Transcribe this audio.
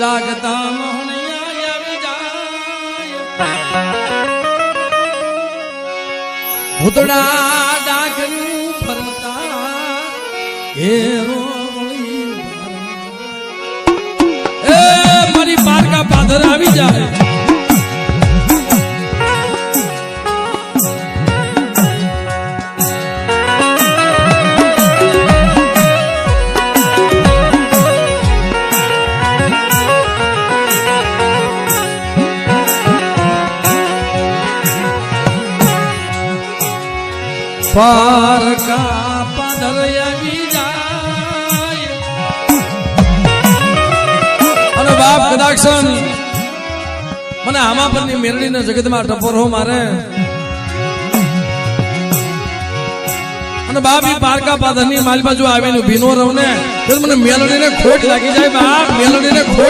જાગતા મોહણિયા આવી જાય. ભૂતડા ડાકરું ફરતા ઘેરો એ મારી પારકા પાદર આવી જાય. પારકા આવી જાય અને બાપ કદાચ મને આમાં પરની મેરડીને જગતમાં ટપોરો મારે. અને બાપ ઈ પારકા પાદરની મારી બાજુ આવીને ભીનો રહું ને મને મેલડીને ખોટ લાગી જાય બાપ, મેલડીને ખોટ